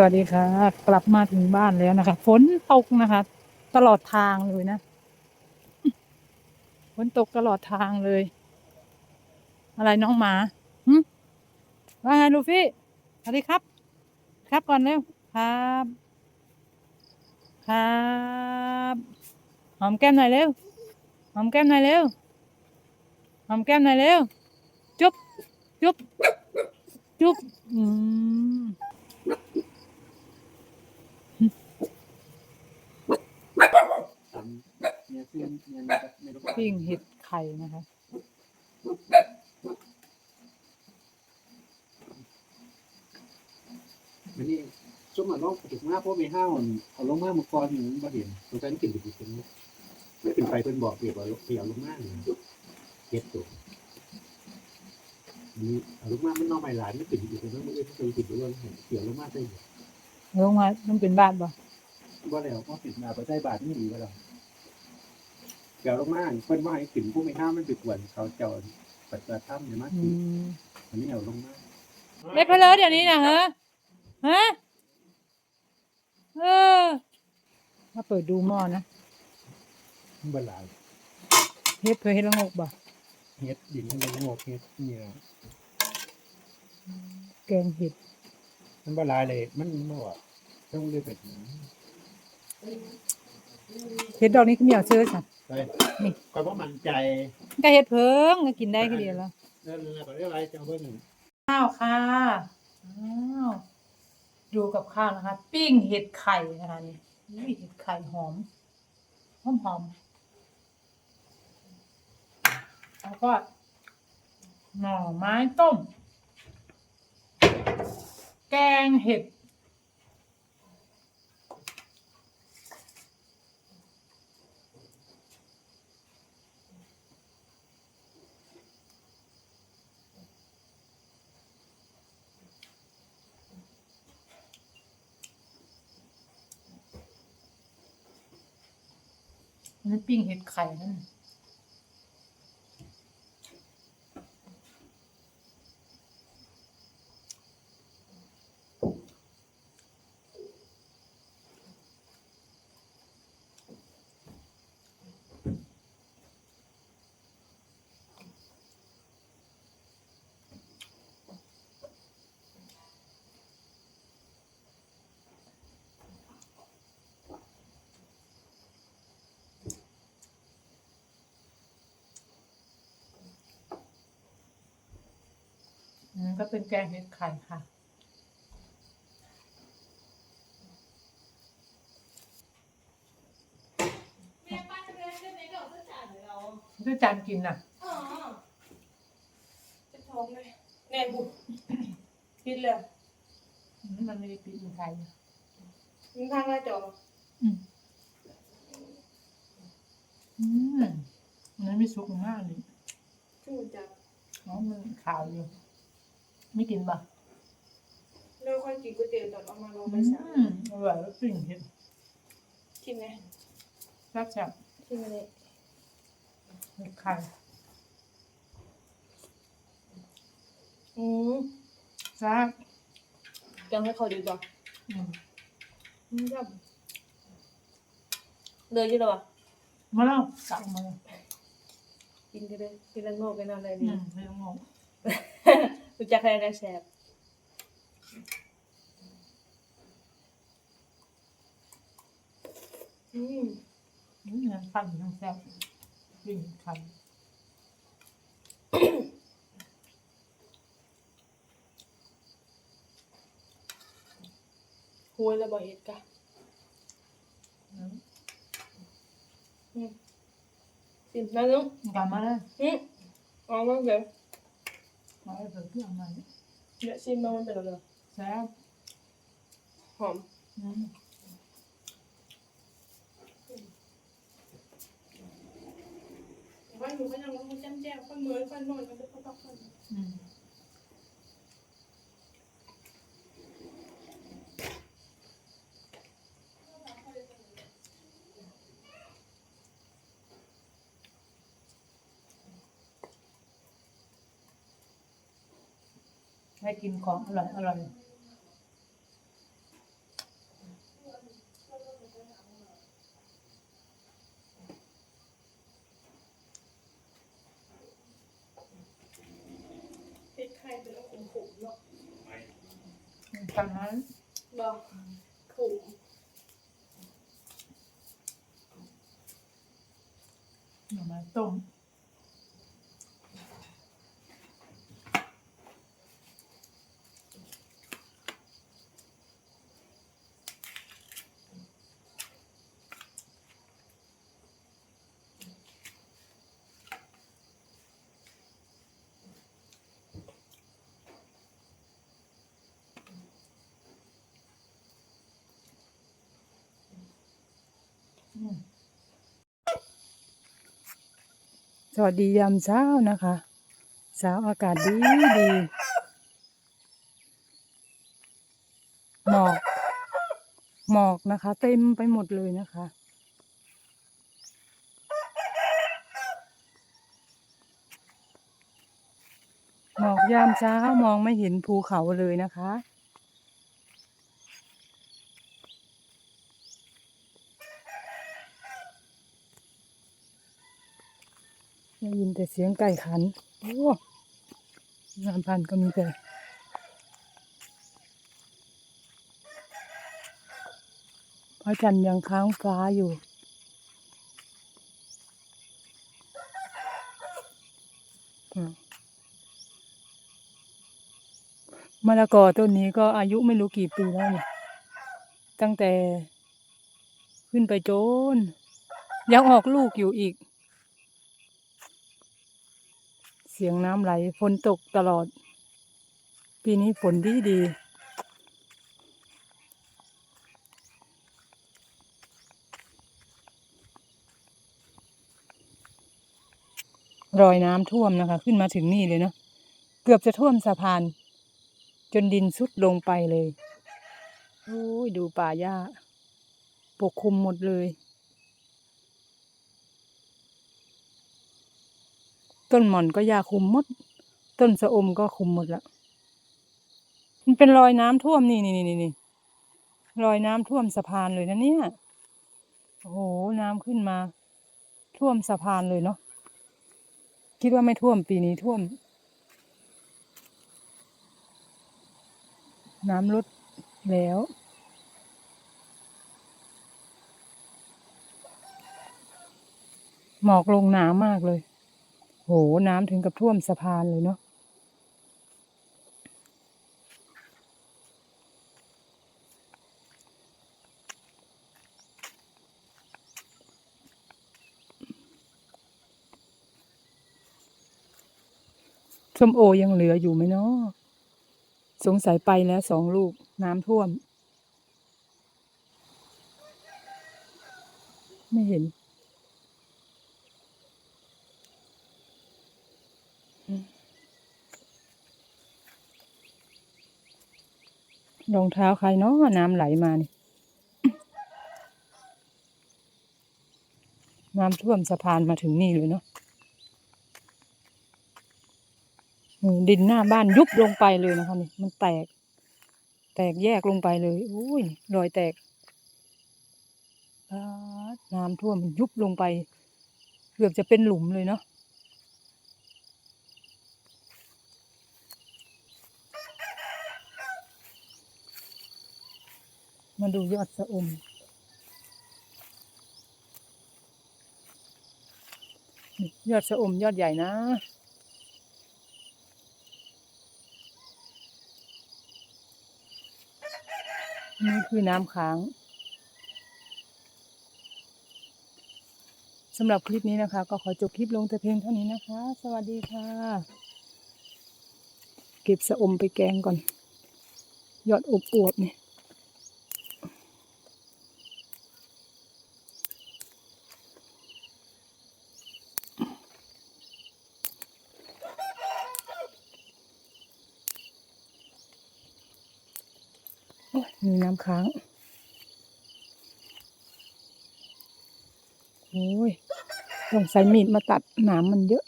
สวัสดีค่ะ กลับมาถึงบ้านแล้วนะคะ ฝนตกนะคะ ตลอดทางเลยนะ ฝนตกตลอดทางเลย อะไรน้องหมาหึว่าไงลูฟี่สวัสดีครับ ครับก่อนเร็วครับ ครับ หอมแก้มหน่อยเร็ว หอมแก้มหน่อยเร็ว หอมแก้มหน่อยเร็ว จุ๊บ จุ๊บ จุ๊บ อืม เนี่ยคือเนี่ยไม่ไม่รู้ว่า ปิ้งเห็ดไข่นะคะอันนี้ช่วงมาลองถึงมาเพราะมีห้าวเอาลงมาเมื่อก่อนนี่บ่เห็นสงสัยมันกินดิบๆเป็นไม่เป็นไปเป็นบอกเปรียบว่าเปรียบลงมาเนี่ยเก็บตัวอันนี้เอาลงมามันนอกใหม่หลายไม่ติดอยู่ตรงนั้นมันเลยเคยติดอยู่ว่าเกี่ยวลงมาได้ลงมามันเป็นบาทบ่ว่าแล้วก็ติดมาไปใช้บาทนี่ดีกว่าเรา เกี่ยวลงมาเพิ่นว่าให้ขึ้นผู้ไม่ห้ามมันไปกวนเขาเจ้าปฏิบัติธรรมเนี่ยมากอืมอันนี้เอาลงมาเล็บเพลอเดี๋ยวนี้นะฮะฮะเออมาเปิดดูหม้อนะบ่หลายเฮ็ดเพื่อเฮ็ดละงกบ่เฮ็ดดินมันเป็นงอกเฮ็ดเนี่ยแกงเห็ดมันบ่หลายเลย มันบ่ต้องเลือกเป็นเห็ดดอกนี้ก็มีเอาเชื้อสั ตว์ไปก็บ่มั่นใจก็เห็ดเพิงก็กินได้ก็เดียวแล้วนั่นแหละก็เรียกอะไรจังเบิ่งข้าวค่ะอ้าวดูกับข้าวนะคะ ปิ้งเห็ดไข่นะคะนี่อุ้ยเห็ดไข่หอมหอมหอมแล้วก็หน่อไม้ต้ม แกงเห็ด นนี้ปิ้งเห็ดไข่นั่น ก็เป็นแกงเห็ดไข่ค่ะ แม่ป้าจะไปเล่นในดอกเสื้อจ่าหรือเราด้วยจานกินน่ะ อ๋อจะท้องเลยแน่บุกคิดเลยอืมมันไม่ได้ปิ้งไข่ยิงทางหน้าจออืมอืมอันนั้นไม่สุกมากเลย ชูจับ อ๋อมันขาวอยู่ ไม่กินปะแล้วค่อยกินก๋วยเตี๋ยวตอนออกมาลองไปอืสามมอร่อยแล้วปิ้งเห็ดชิมไงแซ่บชิมอันนี้ๆเห็ดไข่อืมแซ่บยังให้เขาดูจ้ะอืมอืมจับเลยยี่หรอวะมาแล้วกลับมาเลยกินกันเลยกินแล้วโง่กันอะไรอืนี่มไม่ต้องงง รู้จักใครได้แสบอืมอืมงั้นปั้นทั้งแซ่บปิ้งเห็ดไข่หวยแล้วบ่เห็ดกะอืมชิมแล้วนุ๊กกลับมาเลยอืมเอามาเดี๋ยว มาเลยเผื่อเพื่อนมาเนี่ยเดี๋ยวชิมมามันเป็นอะไรแซ่บหอมอืมว่าหนูก็ยังว่ามันจ้ำแจ้วข้าวมือข้าวโน่นมันจะข้าวต้มอืม ได้กินของอร่อยอร่อยเเป็นแล้วขมๆเนาะตอนนั้นบอกขมหน่อไม้ต้ม วัสดียามเช้านะคะเช้าอากาศดีดีหมอกหมอกนะคะ เต็มไปหมดเลยนะคะหมอกยามเช้ามองไม่เห็นภูเขาเลยนะคะ ได้ยินแต่เสียงไก่ขันโอ้งานพันก็มีแต่พระจันทร์ยังค้างฟ้าอยู่มมะละกอต้นนี้ก็อายุไม่รู้กี่ปีแล้วเนี่ยตั้งแต่ขึ้นไปโจน ยังออกลูกอยู่อีก เสียงน้ำไหลฝนตกตลอด ปีนี้ฝนดีดีรอยน้ำท่วมนะคะ ขึ้นมาถึงนี่เลยเนาะเกือบจะท่วมสะพาน จนดินซุดลงไปเลยโอ้ยดูป่าหญ้าปกคลุมหมดเลย ต้นหม่อนก็หญ้าคุมหมด ต้นสะอมก็คุมหมดละมันเป็นรอยน้ำท่วมนี่นี่นี่นี่รอยน้ำท่วมสะพานเลยนะเนี่ยโอ้โหน้ำขึ้นมา ท่วมสะพานเลยเนาะคิดว่าไม่ท่วมปีนี้ท่วม น้ำลดแล้ว หมอกลงหนามากเลย โหน้ำถึงกับท่วมสะพานเลยเนาะส้มโอยังเหลืออยู่ไหมเนาะสงสัยไปแล้วสองลูกน้ำท่วม ไม่เห็น รองเท้าใครเนาะน้ำไหลมานี่น้ำท่วมสะพานมาถึงนี่เลยเนาะดินหน้าบ้านยุบลงไปเลยนะคะนี่มันแตก แตกแยกลงไปเลยโอ้ยรอยแตกน้ำท่วมยุบลงไป เกือบจะเป็นหลุมเลยเนาะ มาดูยอดสะอมยอดสะอมยอดใหญ่นะ นี่คือน้ำค้างสำหรับคลิปนี้นะคะ ก็ขอจบคลิปลงแต่เพียงเท่านี้นะคะ สวัสดีค่ะ เก็บสะอมไปแกงก่อน ยอดอบอวบๆเนี่ย มีน้ำค้าง โอ้ยต้องใช้มีดมาตัดหนามมันเยอะ